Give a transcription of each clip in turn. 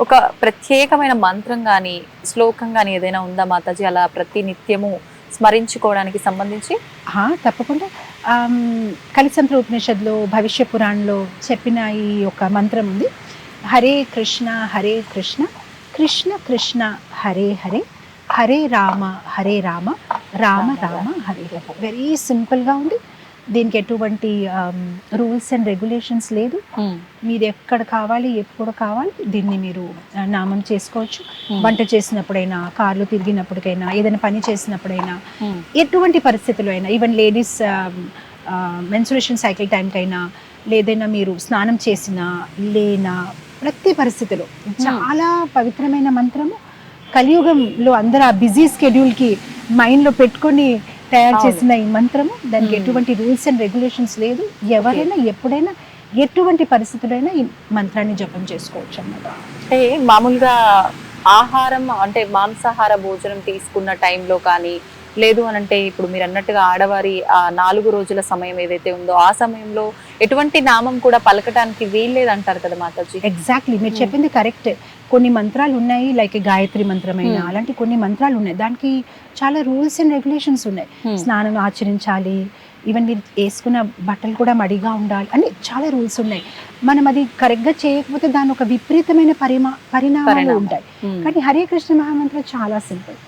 ఒక ప్రత్యేకమైన మంత్రం కానీ శ్లోకం కానీ ఏదైనా ఉందా మాతాజీ? అలా ప్రతి నిత్యము స్మరించుకోవడానికి సంబంధించి? ఆ, తప్పకుండా. కలిసంత్ర ఉపనిషత్తులో భవిష్య పురాణంలో చెప్పిన ఈ యొక్క మంత్రం ఉంది. హరే కృష్ణ హరే కృష్ణ కృష్ణ కృష్ణ హరే హరే హరే రామ హరే రామ రామ రామ హరే హరే వెరీ సింపుల్గా ఉంది. దీనికి ఎటువంటి రూల్స్ అండ్ రెగ్యులేషన్స్ లేదు. మీరు ఎక్కడ కావాలి ఎప్పుడు కావాలి దీన్ని మీరు నామం చేసుకోవచ్చు. వంట చేసినప్పుడైనా కార్లు తిరిగినప్పటికైనా ఏదైనా పని చేసినప్పుడైనా ఎటువంటి పరిస్థితుల్లో అయినా ఈవెన్ లేడీస్ మెన్సురేషన్ సైకిల్ టైంకైనా లేదైనా మీరు స్నానం చేసినా లేనా ప్రతి పరిస్థితిలో. చాలా పవిత్రమైన మంత్రము. కలియుగంలో అందరూ ఆ బిజీ స్కెడ్యూల్కి మైండ్లో పెట్టుకొని తయారు. చేసిన ఈ మంత్రము దానికి. ఎటువంటి రూల్స్ అండ్ రెగ్యులేషన్స్ లేదు ఎవరైనా ఎప్పుడైనా ఎటువంటి పరిస్థితులైనా ఈ మంత్రాన్ని జపం చేసుకోవచ్చు అన్నమాట అంటే మామూలుగా ఆహారం అంటే మాంసాహార భోజనం తీసుకున్న టైంలో కానీ లేదు అని అంటే ఇప్పుడు మీరు అన్నట్టుగా ఆడవారి ఆ నాలుగు రోజుల సమయం ఏదైతే ఉందో ఆ సమయంలో ఎటువంటి నామం కూడా పలకటానికి వీల్లేదు అంటారు కదా మాతాజీ? ఎగ్జాక్ట్లీ మీరు Hmm. చెప్పింది కరెక్ట్ కొన్ని మంత్రాలు ఉన్నాయి లైక్ గాయత్రి మంత్రమైన Hmm. అలాంటి కొన్ని మంత్రాలు ఉన్నాయి. దానికి చాలా రూల్స్ అండ్ రెగ్యులేషన్స్ ఉన్నాయి. స్నానం ఆచరించాలి ఈవెన్ మీరు వేసుకున్న బట్టలు కూడా మడిగా ఉండాలి అని చాలా రూల్స్ ఉన్నాయి. మనం అది కరెక్ట్గా చేయకపోతే దాని ఒక విపరీతమైన పరిమా పరిణామాలు పరిణామం. ఉంటాయి. కానీ హరే కృష్ణ మహామంత్రం చాలా సింపుల్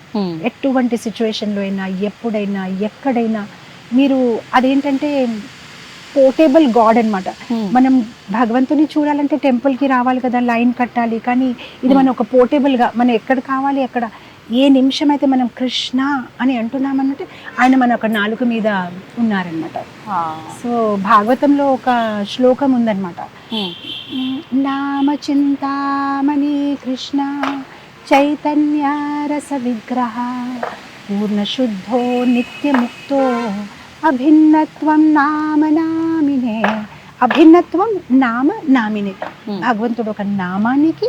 ఎటువంటి సిచ్యువేషన్లో అయినా ఎప్పుడైనా ఎక్కడైనా మీరు అదేంటంటే పోర్టేబుల్ గాడ్ అన్నమాట. మనం భగవంతుని చూడాలంటే టెంపుల్కి రావాలి కదా లైన్ కట్టాలి. కానీ ఇది మనం ఒక పోర్టేబుల్గా మనం ఎక్కడ కావాలి అక్కడ ఏ నిమిషం అయితే మనం కృష్ణ అని అంటున్నామన్నట్టు ఆయన మన ఒక నాలుక మీద ఉన్నారనమాట సో భాగవతంలో ఒక శ్లోకం ఉందన్నమాట. నామ చింతామణి కృష్ణ చైతన్య రస విగ్రహ పూర్ణశుద్ధో నిత్యముక్తో అభిన్నత్వం నామ నామినే అభిన్నత్వం నామ నామినే భగవంతుడు ఒక నామానికి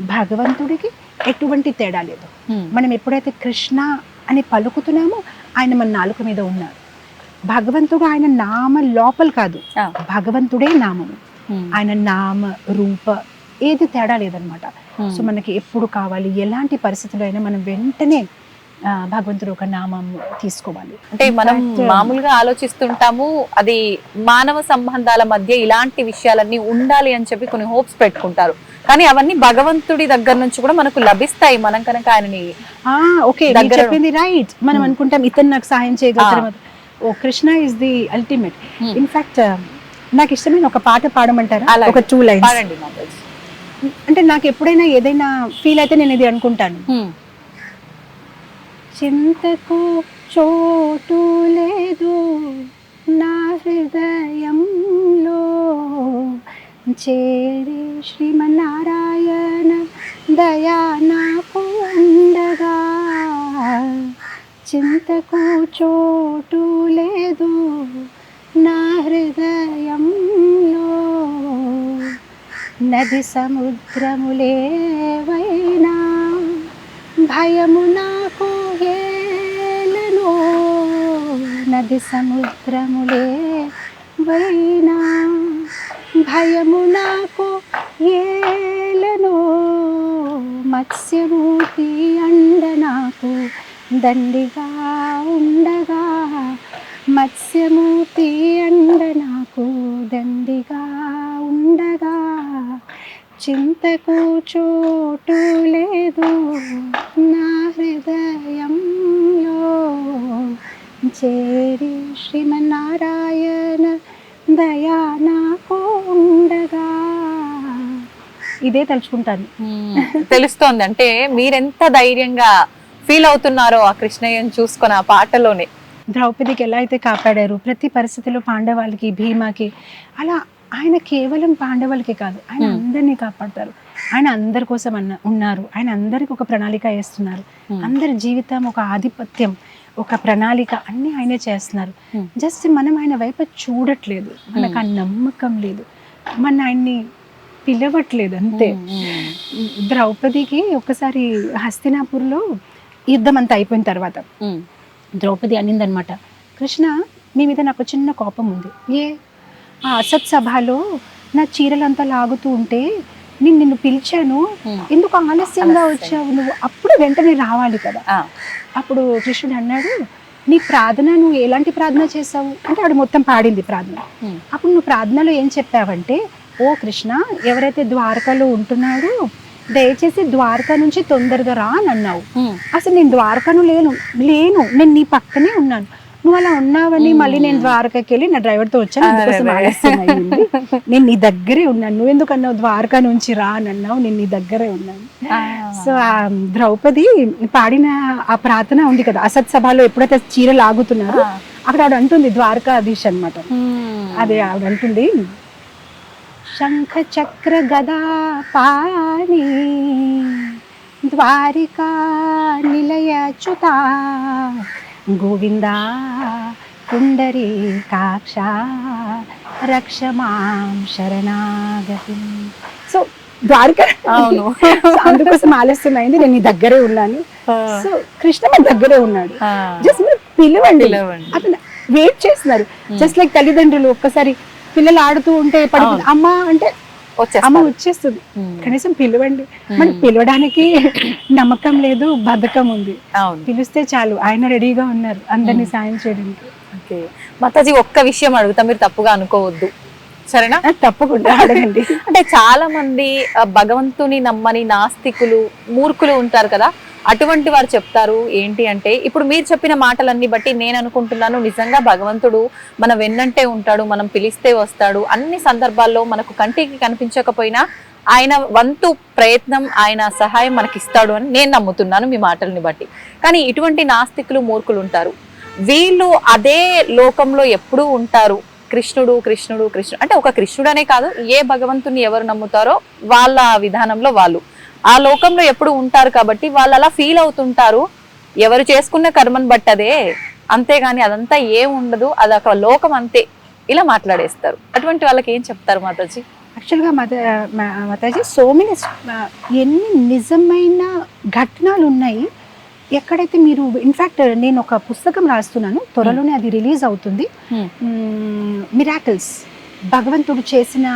భగవంతుడికి ఎటువంటి తేడా లేదు. మనం ఎప్పుడైతే కృష్ణ అని పలుకుతున్నామో ఆయన మన నాలుక మీద ఉన్నారు. భగవంతుడు ఆయన నామ లోపల కాదు. భగవంతుడే నామము ఆయన నామ రూప ఏది తేడా లేదనమాట. సో మనకి ఎప్పుడు కావాలి ఎలాంటి పరిస్థితుల్లో అయినా మనం వెంటనే భగవంతుడు ఒక నామం తీసుకోవాలి. అంటే మనం fact, మామూలుగా ఆలోచిస్తుంటాము అది మానవ సంబంధాల మధ్య ఇలాంటి విషయాలన్నీ ఉండాలి అని చెప్పి కొన్ని హోప్స్ పెట్టుకుంటారు. కానీ అవన్నీ భగవంతుడి దగ్గర నుంచి కూడా మనకు లభిస్తాయి. మనం కనుక ఆయనని ఓకే చెప్పింది రైట్ మనం Hmm. అనుకుంటాం ఇతను నాకు సహాయం చేయగలుగుతారు ఓ Krishna is the ultimate Hmm. In fact నాకు ఇష్టమైన ఒక పాట పాడమంటారా. ఒక టూ లైన్స్ అంటే నాకు ఎప్పుడైనా ఏదైనా ఫీల్ అయితే నేను ఇది అనుకుంటాను. చింతకు చోటు లేదు నా హృదయంలో. చేరి శ్రీమన్నారాయణ దయా నాకు ఉండగా చింతకు చోటు లేదు నా హృదయంలో. నది సముద్రములేవైనా భయమునా నది సముద్రములే వైనా భయము నాకు ఏలను మత్స్యమూర్తి అండ నాకు దండిగా ఉండగా మత్స్యమూర్తి అండ నాకు దండిగా ఉండగా చింతకు చోటు లేదు నా హృదయంలో. చే శ్రీమన్నారాయణ దయా నాకు ఉండగా. ఇదే తలుచుకుంటాను. తెలుస్తోంది. అంటే మీరెంత ధైర్యంగా ఫీల్ అవుతున్నారో ఆ కృష్ణయ్యని చూసుకొని ఆ పాటలోనే. ద్రౌపదికి ఎలా అయితే కాపాడారు ప్రతి పరిస్థితిలో పాండవాళ్ళకి భీమాకి అలా ఆయన కేవలం పాండవులకి కాదు ఆయన. అందరినీ కాపాడతారు. ఆయన అందరి కోసం అన్న ఉన్నారు. ఆయన అందరికి ఒక ప్రణాళిక వేస్తున్నారు. అందరి జీవితం ఒక ఆధిపత్యం. ఒక ప్రణాళిక అన్ని ఆయనే చేస్తున్నారు. Hmm. జస్ట్ మనం ఆయన వైపు చూడట్లేదు. మనకు ఆ నమ్మకం లేదు. మన ఆయన్ని పిలవట్లేదు అంతే. ద్రౌపదికి ఒకసారి హస్తినాపూర్లో యుద్ధం అంతా అయిపోయిన తర్వాత. ద్రౌపది అనిందనమాట. కృష్ణ మీ మీద నాకు చిన్న కోపం ఉంది. ఏ? ఆ అసత్ సభలో నా చీరలంతా లాగుతూ ఉంటే నేను నిన్ను పిలిచాను. ఎందుకు ఆలస్యంగా వచ్చావు నువ్వు? అప్పుడు వెంటనే రావాలి కదా. అప్పుడు కృష్ణుడు అన్నాడు నీ ప్రార్థన నువ్వు ఎలాంటి ప్రార్థన చేసావు అంటే ఆవిడ మొత్తం పాడింది ప్రార్థన. అప్పుడు నువ్వు ప్రార్థనలో ఏం చెప్పావంటే ఓ కృష్ణ ఎవరైతే ద్వారకలో ఉంటున్నాడో దయచేసి ద్వారకా నుంచి తొందరగా రా అని అన్నావు. అసలు నేను ద్వారకను లేను లేను. నేను నీ పక్కనే ఉన్నాను. నువ్వు అలా ఉన్నావని మళ్ళీ నేను ద్వారకకి వెళ్ళి నా డ్రైవర్తో వచ్చాను. నేను నీ దగ్గరే ఉన్నాను. నువ్వు ఎందుకు అన్నావు ద్వారకా నుంచి రా అని అన్నావు? నేను నీ దగ్గరే ఉన్నాను. సో ఆ ద్రౌపది పాడిన ఆ ప్రార్థన ఉంది కదా. అసత్ సభలో ఎప్పుడైతే చీర లాగుతున్నారో అక్కడ ఆవిడ అంటుంది ద్వారకాధీష్ అన్నమాట. ఉమ్, అదే ఆవిడ అంటుంది శంఖ చక్ర గదా పాణి ద్వారికా నిలయ చుత గోవింద కుండరీ కాక్ష రక్షమాం శరణాగతి సో ద్వారక అవును. అందుకోసం ఆలస్యం అయింది. నేను నీ దగ్గరే ఉన్నాను. సో కృష్ణ మన దగ్గరే ఉన్నాడు. జస్ట్ మీరు పిలవండి. అతను వెయిట్ చేస్తున్నారు. జస్ట్ లైక్ తల్లిదండ్రులు ఒక్కసారి పిల్లలు ఆడుతూ ఉంటే పడుతుంది అమ్మ అంటే అమ్మ. వచ్చేస్తుంది. కనీసం పిలవండి. మనకి పిలవడానికి నమ్మకం లేదు బద్ధకం ఉంది. పిలిస్తే చాలు. ఆయన రెడీగా ఉన్నారు అందరినీ సాయం చేయడానికి. ఓకే. మాతాజీ ఒక్క విషయం అడుగుతా. మీరు తప్పుగా అనుకోవద్దు. సరేనా? తప్పకుండా అడగండి. అంటే చాలా మంది భగవంతుని నమ్మని నాస్తికులు మూర్ఖులు ఉంటారు కదా. అటువంటి వారు చెప్తారు ఏంటి అంటే ఇప్పుడు మీరు చెప్పిన మాటలన్నీ బట్టి నేను అనుకుంటున్నాను నిజంగా భగవంతుడు మన వెన్నంటే ఉంటాడు మనం పిలిస్తే వస్తాడు. అన్ని సందర్భాల్లో మనకు కంటికి కనిపించకపోయినా ఆయన వంతు ప్రయత్నం ఆయన సహాయం మనకి ఇస్తాడు అని నేను నమ్ముతున్నాను మీ మాటల్ని బట్టి. కానీ ఇటువంటి నాస్తికులు మూర్ఖులు ఉంటారు. వీళ్ళు అదే లోకంలో ఎప్పుడూ ఉంటారు. కృష్ణుడు కృష్ణుడు కృష్ణుడు. అంటే ఒక కృష్ణుడనే కాదు ఏ భగవంతుని ఎవరు నమ్ముతారో వాళ్ళ విధానంలో వాళ్ళు. ఆ లోకంలో ఎప్పుడు ఉంటారు కాబట్టి వాళ్ళు అలా ఫీల్ అవుతుంటారు. ఎవరు చేసుకున్న కర్మను బట్టి అదే. అంతేగాని అదంతా ఏం ఉండదు. అది ఒక లోకం అంతే. ఇలా మాట్లాడేస్తారు. అటువంటి వాళ్ళకి ఏం చెప్తారు మాతాజీ? యాక్చువల్గా మత మాతాజీ సో మెనీ ఎన్ని నిజమైన ఘటనలు ఉన్నాయి? ఎక్కడైతే మీరు ఇన్ఫ్యాక్ట్ నేను ఒక పుస్తకం రాస్తున్నాను. త్వరలోనే అది రిలీజ్ అవుతుంది. మిరాకిల్స్ భగవంతుడు చేసిన.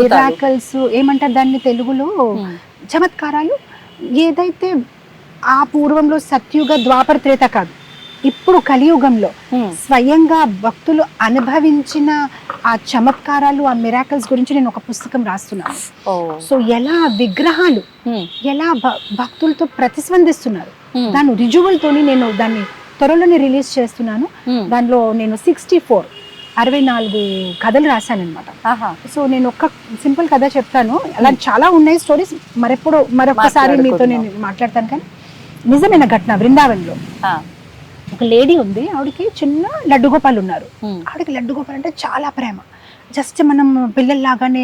మిరాకిల్స్ ఏమంటారు దాన్ని తెలుగులో? చమత్కారాలు ఏదైతే ఆ పూర్వంలో సత్యుగ ద్వాపర త్రేత కాదు ఇప్పుడు కలియుగంలో స్వయంగా భక్తులు అనుభవించిన ఆ చమత్కారాలు ఆ మిరాకల్స్ గురించి నేను ఒక పుస్తకం రాస్తున్నాను సో ఎలా విగ్రహాలు. ఎలా భక్తులతో ప్రతిస్పందిస్తున్నారు. దాని రిజువల్తోని నేను దాన్ని త్వరలోనే రిలీజ్ చేస్తున్నాను. దానిలో నేను సిక్స్టీ ఫోర్ అరవై నాలుగు కథలు రాశానన్నమాట. ఆహా. సో నేను ఒక్క సింపుల్ కథ చెప్తాను. అలా చాలా ఉన్నాయి స్టోరీస్. మరెప్పుడు మరొకసారి మీతో నేను మాట్లాడతాను కానీ నిజమైన ఘటన బృందావన్లో. ఒక లేడీ ఉంది. ఆవిడకి చిన్న లడ్డు గోపాలు ఉన్నారు. ఆవిడకి లడ్డు గోపాల్ అంటే చాలా ప్రేమ. జస్ట్ మనం పిల్లల్లాగానే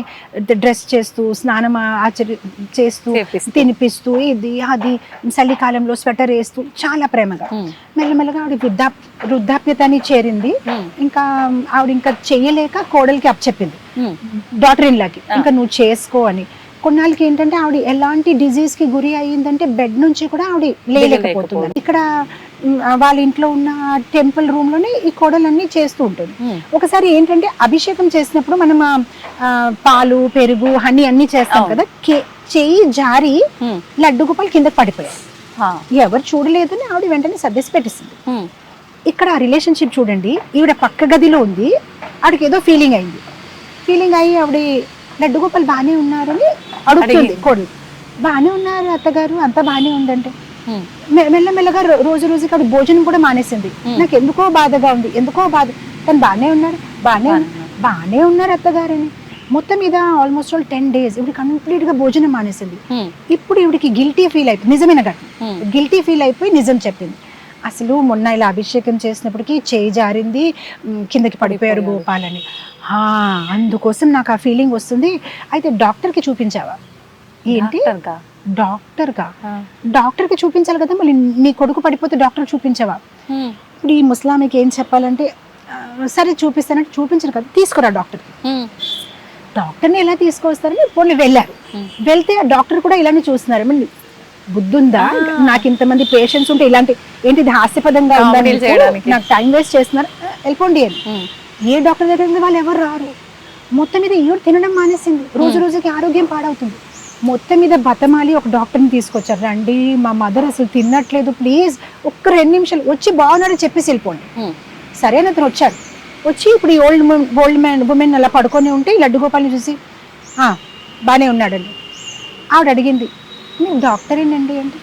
డ్రెస్ చేస్తూ స్నానం ఆచరి చేస్తూ. తినిపిస్తూ ఇది అది చలికాలంలో స్వెటర్ వేస్తూ చాలా ప్రేమగా. మెల్లమెల్లగా ఆవిడ వృద్ధా వృద్ధాప్యతని చేరింది. ఇంకా ఆవిడ ఇంకా చెయ్యలేక కోడలికి అప్పచెప్పింది. డాటర్ ఇన్లాకి ఇంకా నువ్వు చేసుకో అని కొన్నాళ్ళకి ఏంటంటే ఆవిడ ఎలాంటి డిజీజ్కి గురి అయ్యిందంటే బెడ్ నుంచి కూడా ఆవిడ లేలేకపోతుంది ఇక్కడ వాళ్ళ ఇంట్లో ఉన్న టెంపుల్ రూమ్లోనే ఈ కోడలన్నీ చేస్తూ ఉంటుంది. ఒకసారి ఏంటంటే అభిషేకం చేసినప్పుడు మనం పాలు పెరుగు హనీ అన్ని చేస్తాం. కదా చెయ్యి జారి. లడ్డు గోపాలు కిందకి పడిపోయాయి. ఎవరు చూడలేదని ఆవిడ వెంటనే సర్దేసి పెట్టేసింది. ఇక్కడ ఆ రిలేషన్షిప్ చూడండి ఈవిడ పక్క గదిలో ఉంది ఆవిడకి ఏదో ఫీలింగ్ అయింది ఫీలింగ్ అయ్యి ఆవిడ లడ్డు గోపాల్ బాగానే ఉన్నారని అడుగుతుంది. కోడలు బాగానే ఉన్నారు అత్తగారు అంతా బాగానే ఉందంటే మెల్లమెల్లగా రోజు రోజుకి ఆవిడ భోజనం కూడా మానేసింది. నాకు ఎందుకో బాధగా ఉంది ఎందుకో బాధ. తను బాగానే ఉన్నారు బాగానే బాగానే ఉన్నారు అత్తగారని. మొత్తం మీద ఆల్మోస్ట్ ఆల్ టెన్ డేస్ ఇవి కంప్లీట్గా భోజనం మానేసింది. ఇప్పుడు ఇవిడికి గిల్టీ ఫీల్ అయిపోయింది నిజమైన ఘటన. గిల్టీ ఫీల్ అయిపోయి నిజం చెప్పింది. అసలు మొన్న ఇలా అభిషేకం చేసినప్పటికీ చేయి జారింది కిందకి పడిపోయారు. గోపాలని. అందుకోసం నాకు ఆ ఫీలింగ్ వస్తుంది. అయితే డాక్టర్కి చూపించావా? ఏంటి? డాక్టర్గా? డాక్టర్కి చూపించాలి కదా మళ్ళీ నీ కొడుకు పడిపోతే డాక్టర్ చూపించావా. ఇప్పుడు ఈ ముస్లాంకి ఏం చెప్పాలంటే సరే చూపిస్తానంటే చూపించరు కదా తీసుకురా డాక్టర్కి. డాక్టర్ని ఎలా తీసుకొస్తారని పోనీ వెళ్ళారు. వెళ్తే ఆ డాక్టర్ కూడా ఇలానే చూస్తున్నారు. మరి బుద్ధుందా? నాకు ఇంతమంది పేషెంట్స్ ఉంటే ఇలాంటి ఏంటి హాస్యపదంగా. నాకు టైం వేస్ట్ చేస్తున్నారు. వెళ్ళిపోండి అని. ఏ డాక్టర్ దగ్గర వాళ్ళు ఎవరు రారు? మొత్తం మీద ఈవిడ తినడం మానేసింది. రోజు రోజుకి ఆరోగ్యం పాడవుతుంది. మొత్తం మీద బతమాలి ఒక డాక్టర్ని తీసుకొచ్చారు. రండి మా మదర్ అసలు తినట్లేదు ప్లీజ్ ఒక్క రెండు నిమిషాలు వచ్చి బాగున్నాడు చెప్పేసి వెళ్ళిపోండి. సరే అని అతను వచ్చాడు. వచ్చి ఇప్పుడు ఈ ఓల్డ్ ఓల్డ్ మ్యాన్ ఉమెన్ అలా పడుకొని ఉంటే లడ్డు గోపాల్ని చూసి "ఆ, బాగానే ఉన్నాడండి. ఆవిడ అడిగింది డాక్టర్ ఏంటండి? అంటే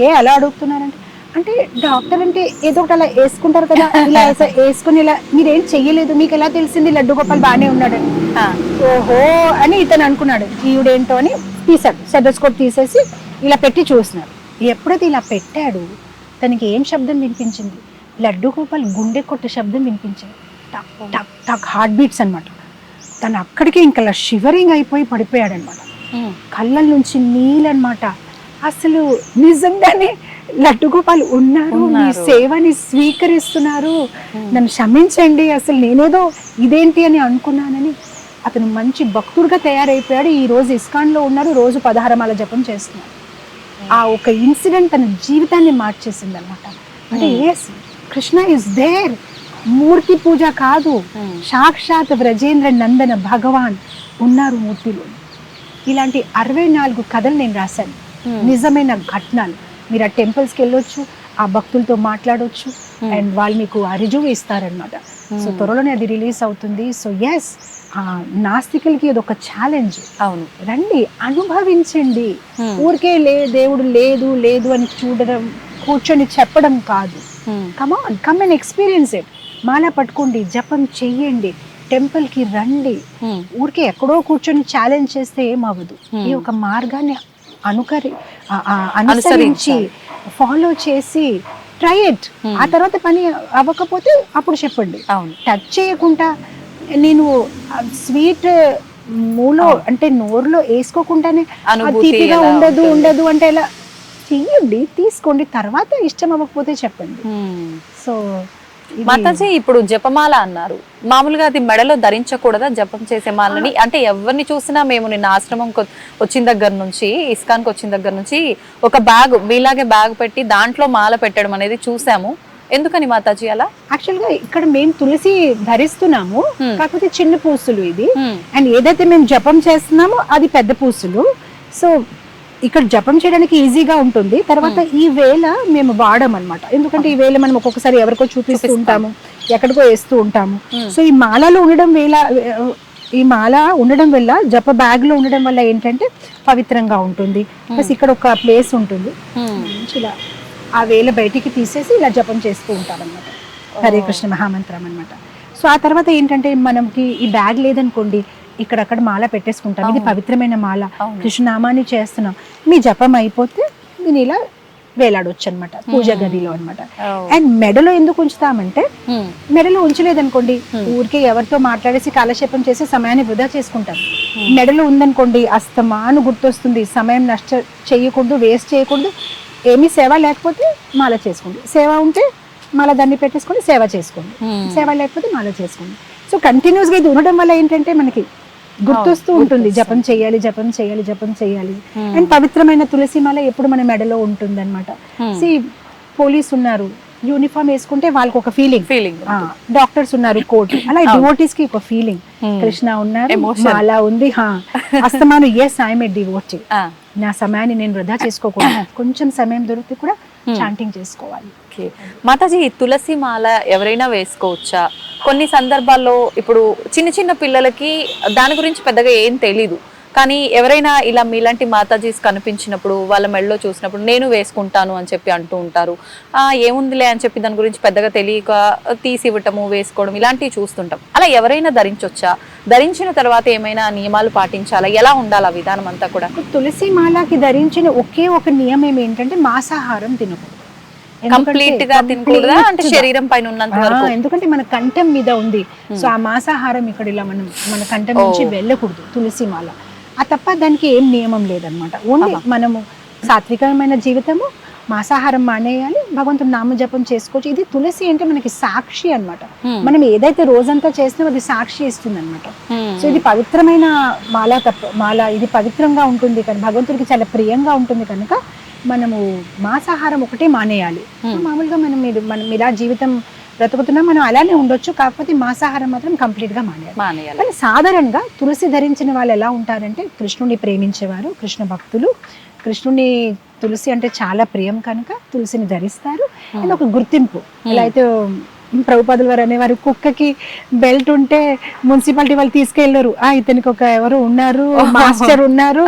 ఏ అలా అడుగుతున్నారంటే అంటే డాక్టర్ అంటే ఏదో ఒకటి అలా వేసుకుంటారు కదా ఇలా వేస- వేసుకుని ఇలా మీరేం చెయ్యలేదు మీకు ఎలా తెలిసింది లడ్డు గోపాల్ బాగానే ఉన్నాడని? ఆ, ఓహో అని ఇతను అనుకున్నాడు. ఈవిడేంటో అని తీశాడు సెటోస్కోప్ తీసేసి ఇలా పెట్టి చూస్తున్నాడు ఎప్పుడైతే ఇలా పెట్టాడు తనకి ఏం శబ్దం వినిపించింది? లడ్డు గోపాల్ గుండె కొట్టే శబ్దం వినిపించింది. టక్ టక్ టక్ హార్ట్ బీట్స్ అనమాట తను అక్కడికే ఇంకా షివరింగ్ అయిపోయి పడిపోయాడు అనమాట కళ్ళ నుంచి నీళ్ళనమాట అసలు నిజంగానే లడ్డు గోపాల్ ఉన్నారు మీ. సేవని స్వీకరిస్తున్నారు. నన్ను క్షమించండి అసలు నేనేదో ఇదేంటి అని అనుకున్నానని అతను మంచి భక్తుడిగా తయారైపోయాడు. ఈ రోజు ఇస్కాన్లో ఉన్నారు రోజు పదహారమాల జపం చేస్తున్నారు. ఆ ఒక ఇన్సిడెంట్ తన జీవితాన్ని మార్చేసింది అనమాట అంటే ఎస్ కృష్ణ ఇస్ దేర్ మూర్తి పూజ కాదు. Hmm. సాక్షాత్ వ్రజేంద్ర నందన భగవాన్ ఉన్నారు మూర్తిలో. ఇలాంటి అరవై నాలుగు కథలు నేను రాశాను. Hmm. నిజమైన ఘటనలు. మీరు ఆ టెంపుల్స్కి వెళ్ళొచ్చు ఆ భక్తులతో మాట్లాడొచ్చు అండ్ వాళ్ళు మీకు ఆ రుజువు ఇస్తారనమాట సో త్వరలోనే అది రిలీజ్ అవుతుంది. సో ఎస్ నాస్తికులకి ఇది ఒక ఛాలెంజ్ అవును. రండి అనుభవించండి. Hmm. ఊరికే లే దేవుడు లేదు లేదు అని చూడడం కూర్చొని చెప్పడం కాదు. Come on come and experience it మాల పట్టుకోండి జపం చెయ్యండి టెంపుల్కి రండి. ఉమ్, ఊరికే ఎక్కడో కూర్చొని ఛాలెంజ్ చేస్తే ఏమవ్వదు. Hmm. ఈ ఒక మార్గాన్ని అనుకరి అనుసరించి ఫాలో చేసి ట్రై ఇట్ Hmm. ఆ తర్వాత పని అవ్వకపోతే అప్పుడు చెప్పండి. అవును. టచ్ చేయకుండా నేను స్వీట్ మూలో అంటే నోరులో వేసుకోకుండానే తీపిగా ఉండదు? ఉండదు అంటే ఎలా? చెయ్యండి తీసుకోండి. తర్వాత ఇష్టం అవ్వకపోతే చెప్పండి. సో ఇది- మాతాజీ ఇప్పుడు జపమాల అన్నారు. మామూలుగా అది మెడలో ధరించకూడదా జపం చేసే మాలని? అంటే ఎవరిని చూసినా మేము నిన్న ఆశ్రమం వచ్చిన దగ్గర నుంచి ఇస్కాన్కి వచ్చిన దగ్గర నుంచి ఒక బ్యాగ్ మీలాగే బ్యాగ్ పెట్టి దాంట్లో మాల పెట్టడం అనేది చూసాము. ఎందుకని మాతాజీ అలా? యాక్చువల్గా ఇక్కడ మేము తులసి ధరిస్తున్నాము. కాకపోతే చిన్న పూసులు ఇది. అండ్ ఏదైతే మేము జపం చేస్తున్నామో అది పెద్ద పూసులు. సో ఇక్కడ జపం చేయడానికి ఈజీగా ఉంటుంది. తర్వాత ఈ వేళ మేము వాడడం అనమాట ఎందుకంటే ఈ వేళ మనం ఒక్కొక్కసారి ఎవరికో చూపిస్తూ. ఉంటాము ఎక్కడికో వేస్తూ ఉంటాము. సో ఈ మాలలో ఉండడం వేళ ఈ మాల ఉండడం వల్ల జప బ్యాగ్లో ఉండడం వల్ల ఏంటంటే పవిత్రంగా ఉంటుంది. ప్లస్ ఇక్కడ ఒక ప్లేస్ ఉంటుంది. ఇలా ఆ వేళ బయటికి తీసేసి ఇలా జపం చేస్తూ ఉంటాం అనమాట హరే కృష్ణ మహామంత్రం అన్నమాట. సో ఆ తర్వాత ఏంటంటే మనకి ఈ బ్యాగ్ లేదనుకోండి ఇక్కడక్కడ మాల పెట్టేసుకుంటాం ఇది. పవిత్రమైన మాల. కృష్ణనామాన్ని చేస్తున్నాం. మీ జపం అయిపోతే దీని ఇలా వేలాడొచ్చు అనమాట పూజ గదిలో అనమాట. అండ్ మెడలో ఎందుకు ఉంచుతామంటే మెడలో ఉంచలేదనుకోండి. ఊరికే ఎవరితో మాట్లాడేసి కాలక్షేపం చేసి సమయాన్ని వృధా చేసుకుంటారు. మెడలో ఉందనుకోండి అస్తమాను గుర్తొస్తుంది. సమయం నష్ట చేయకూడదు వేస్ట్ చేయకూడదు. ఏమీ సేవ లేకపోతే మాల చేసుకోండి. సేవ ఉంటే మాల దాన్ని పెట్టేసుకోండి సేవ చేసుకోండి. సేవ లేకపోతే మాల చేసుకోండి. సో కంటిన్యూస్గా ఇది ఉండడం వల్ల ఏంటంటే మనకి గుర్తొస్తూ ఉంటుంది. జపం చేయాలి జపం చేయాలి జపం చేయాలి Hmm. అండ్ పవిత్రమైన తులసి మాల ఎప్పుడు మన మెడలో ఉంటుంది అనమాట Hmm. సి పోలీస్ ఉన్నారు. యూనిఫామ్ వేసుకుంటే వాళ్ళకి ఒక ఫీలింగ్ ఫీలింగ్ డాక్టర్స్ ఉన్నారు కోట్ అలా డివోటీస్కి ఒక ఫీలింగ్ కృష్ణ ఉన్నారు. మాలా ఉంది హా. అస్తమాను ఎస్ ఐఎమ్ ఏ డివోటీ నా సమయాన్ని నేను వృధా చేసుకోకూడదు. కొంచెం సమయం దొరికితే కూడా చాంటింగ్ చేసుకోవాలి. ఓకే మాతాజీ తులసి మాల ఎవరైనా వేసుకోవచ్చా? కొన్ని సందర్భాల్లో ఇప్పుడు చిన్న చిన్న పిల్లలకి దాని గురించి పెద్దగా ఏం తెలీదు. కానీ ఎవరైనా ఇలా మీలాంటి మాతాజీస్ కనిపించినప్పుడు వాళ్ళ మెడలో చూసినప్పుడు నేను వేసుకుంటాను అని చెప్పి అంటూ ఉంటారు. ఏముందిలే అని చెప్పి దాని గురించి పెద్దగా తెలియక తీసి ఇవ్వటము వేసుకోవడం ఇలాంటివి చూస్తుంటాం. అలా ఎవరైనా ధరించొచ్చా? ధరించిన తర్వాత ఏమైనా నియమాలు పాటించాలా? ఎలా ఉండాలి ఆ విధానం అంతా కూడా? తులసి మాలకి ధరించిన ఒకే ఒక నియమం ఏంటంటే మాంసాహారం తినకూడదు. కంప్లీట్గా తినకూడదా? అంటే. శరీరం పైన ఉన్నంత వరకు. ఎందుకంటే మన కంఠం మీద ఉంది. సో ఆ మాంసాహారం ఇక్కడ ఇలా మనం మన కంఠం నుంచి. వెళ్ళకూడదు తులసి మాల. ఆ తప్ప దానికి ఏం నియమం లేదనమాట ఓన్లీ మనము సాత్వికమైన జీవితము మాంసాహారం మానేయాలి భగవంతుడు నామజపం చేసుకోవచ్చు. ఇది తులసి అంటే మనకి సాక్షి అన్నమాట. Hmm. మనం ఏదైతే రోజంతా చేస్తున్నామో అది సాక్షి ఇస్తుంది అనమాట. సో ఇది పవిత్రమైన మాల తప్ప మాల ఇది పవిత్రంగా ఉంటుంది కానీ భగవంతుడికి చాలా ప్రియంగా ఉంటుంది కనుక మనము మాంసాహారం ఒకటే మానేయాలి. మామూలుగా మనం మీరు మనం ఇలా జీవితం బ్రతుకుతున్నా మనం అలానే ఉండొచ్చు. కాకపోతే మాంసాహారం మాత్రం కంప్లీట్గా మానేయాలి. కానీ సాధారణంగా తులసి ధరించిన వాళ్ళు ఎలా ఉంటారంటే కృష్ణుని ప్రేమించేవారు కృష్ణ భక్తులు. కృష్ణుని తులసి అంటే చాలా ప్రియం కనుక తులసిని ధరిస్తారు. అది ఒక గుర్తింపు. ఎలా అయితే ప్రభుపాదుల వారు అనేవారు కుక్కకి బెల్ట్ ఉంటే మున్సిపాలిటీ వాళ్ళు తీసుకెళ్ళరు ఆ ఇతనికి ఒక ఎవరు ఉన్నారు మాస్టర్ ఉన్నారు.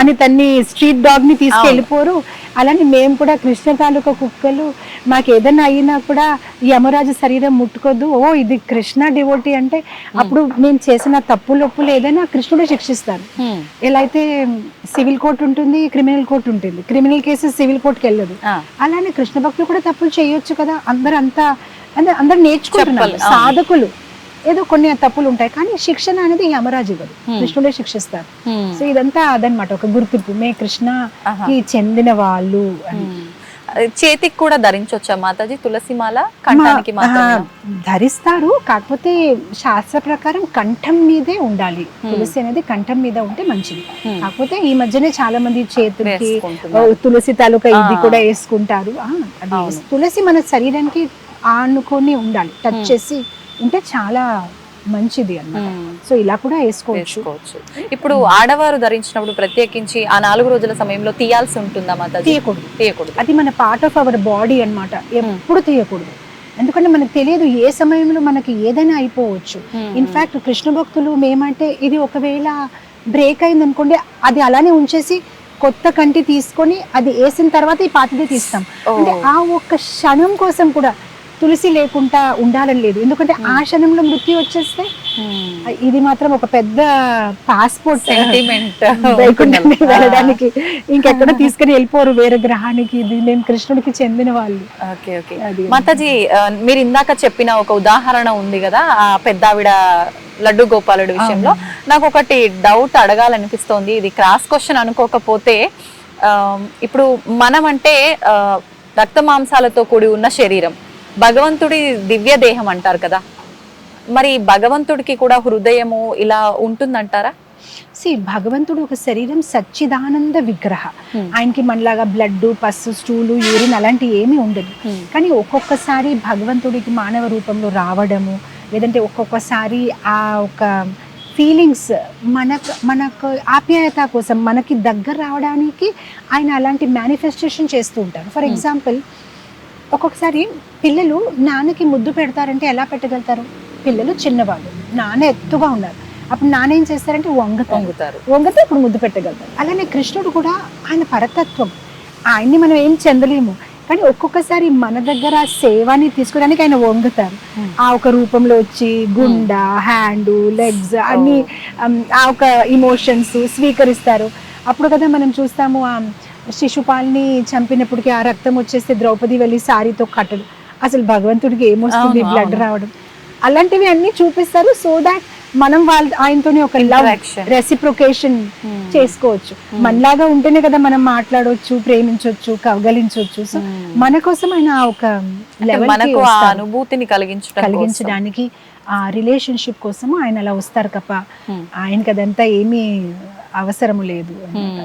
అని తన్ని స్ట్రీట్ డాగ్ని తీసుకెళ్ళిపోరు. అలానే మేము కూడా కృష్ణ తాలూకా కుక్కలు మాకు ఏదైనా అయినా కూడా యమరాజు శరీరం ముట్టుకోద్దు. ఓ ఇది కృష్ణ డివోటీ అంటే అప్పుడు మేము చేసిన తప్పులు ఒప్పులు ఏదైనా కృష్ణుడే శిక్షిస్తారు ఎలా అయితే సివిల్ కోర్ట్ ఉంటుంది క్రిమినల్ కోర్ట్ ఉంటుంది. క్రిమినల్ కేసు సివిల్ కోర్టుకి వెళ్ళదు. అలానే కృష్ణ భక్తులు కూడా తప్పులు చేయొచ్చు కదా. అందరు అంతా అందరు అందరు నేర్చుకుంటున్నారు. సాధకులు. ఏదో కొన్ని తప్పులు ఉంటాయి కానీ శిక్షణ అనేది యమరాజు ఇవ్వదు. కృష్ణుడే శిక్షిస్తారు. సో ఇదంతా అదనమాట ఒక గుర్తింపు. మే కృష్ణకి. చెందిన వాళ్ళు అని. చేతికి కూడా ధరించవచ్చా మాతాజీ? తులసి మాల కంఠానికి ధరిస్తారు కాకపోతే శాస్త్ర ప్రకారం కంఠం మీదే ఉండాలి. తులసి అనేది కంఠం మీద ఉంటే మంచిది. కాకపోతే ఈ మధ్యనే చాలా మంది చేతులకి తులసి తాలూకా ఇది. కూడా వేసుకుంటారు. తులసి మన శరీరానికి ఆనుకొని ఉండాలి. Touch Hmm. చేసి ఉంటే చాలా మంచిది అన్నమాట. సో ఇలా కూడా వేసుకోవచ్చు. ఇప్పుడు ఆడవారు ధరించినప్పుడు ప్రత్యేకించి ఆ నాలుగు రోజుల సమయంలో తీయాల్సి ఉంటుందా తీయకూడదు. తీయకూడదు. అది మన పార్ట్ ఆఫ్ అవర్ బాడీ అన్నమాట. ఎప్పుడు తీయకూడదు. ఎందుకంటే మనకు తెలియదు ఏ సమయంలో మనకి ఏదైనా అయిపోవచ్చు. Hmm. ఇన్ఫాక్ట్ కృష్ణ భక్తులు మేమంటే ఇది ఒకవేళ బ్రేక్ అయింది అనుకోండి అది అలానే ఉంచేసి కొత్త కంటి తీసుకొని అది వేసిన తర్వాత ఈ పాతదే తీస్తాం. అంటే ఆ ఒక్క క్షణం కోసం కూడా తులసి లేకుండా ఉండాలని లేదు. ఎందుకంటే ఆ క్షణంలో మృత్యు వచ్చేస్తే ఉమ్. ఇది మాత్రం ఒక పెద్ద పాస్పోర్ట్ సెంటిమెంట్ వెళ్ళడానికి. ఇంకెక్కడ తీసుకుని వెళ్ళిపోరు వేరే గ్రహానికి. ఇది మేము కృష్ణుడికి చెందిన వాళ్ళు. Okay okay. మాతాజీ మీరు ఇందాక చెప్పిన ఒక ఉదాహరణ ఉంది కదా ఆ పెద్దావిడ లడ్డు గోపాలుడి విషయంలో. నాకు ఒకటి డౌట్ అడగాలనిపిస్తోంది. ఇది క్రాస్ క్వశ్చన్ అనుకోకపోతే ఇప్పుడు మనం అంటే రక్త మాంసాలతో కూడి ఉన్న శరీరం. భగవంతుడి దివ్య దేహం అంటారు కదా. మరి భగవంతుడికి కూడా హృదయము ఇలా ఉంటుందంటారా? సి భగవంతుడు ఒక శరీరం సచ్చిదానంద విగ్రహ. Hmm. ఆయనకి మనలాగా బ్లడ్ పస్సు స్టూలు యూరిన్ అలాంటి ఏమీ ఉండదు. కానీ ఒక్కొక్కసారి భగవంతుడికి మానవ రూపంలో రావడము లేదంటే ఒక్కొక్కసారి ఆ ఒక ఫీలింగ్స్ మనకు మనకు ఆప్యాయత కోసం మనకి దగ్గర రావడానికి ఆయన అలాంటి మేనిఫెస్టేషన్ చేస్తూ ఉంటారు. For Hmm. ఎగ్జాంపుల్ ఒక్కొక్కసారి పిల్లలు నాన్నకి ముద్దు పెడతారంటే ఎలా పెట్టగలుగుతారు? పిల్లలు చిన్నవాళ్ళు నాన్న ఎత్తుగా ఉన్నారు అప్పుడు నాన్న ఏం చేస్తారంటే వంగతారు. పొంగుతారు వంగతో ఇప్పుడు ముద్దు పెట్టగలుగుతారు. అలానే కృష్ణుడు కూడా ఆయన పరతత్వం. ఆయన్ని మనం ఏం చెందలేము. కానీ ఒక్కొక్కసారి మన దగ్గర సేవాని తీసుకోవడానికి ఆయన వంగుతారు. ఆ ఒక రూపంలో వచ్చి గుండ హ్యాండ్ లెగ్స్ అన్ని ఆ ఒక ఇమోషన్స్ స్వీకరిస్తారు. అప్పుడు కదా మనం చూస్తాము ఆ శిశుపాల్ని చంపినప్పటికీ ఆ రక్తం వచ్చేస్తే ద్రౌపది వెళ్ళి సారీతో కట్టడు అసలు భగవంతుడికి ఏమొస్తుంది బ్లడ్. రావడం అలాంటివి అన్ని చూపిస్తారు సో దాట్ మనం వాళ్ళ ఆయనతోనే ఒక లవ్. Reciprocation Hmm. చేసుకోవచ్చు మనలాగా ఉంటేనే కదా మనం మాట్లాడవచ్చు ప్రేమించవచ్చు కవగలించవచ్చు సో Hmm. మన కోసం ఆయన ఒక మనకు అనుభూతిని కలిగించడం కోసం. కలిగించడానికి ఆ రిలేషన్షిప్ కోసము ఆయన అలా వస్తారు తప్ప Hmm. ఆయనకి అదంతా ఏమీ అవసరము లేదు Hmm.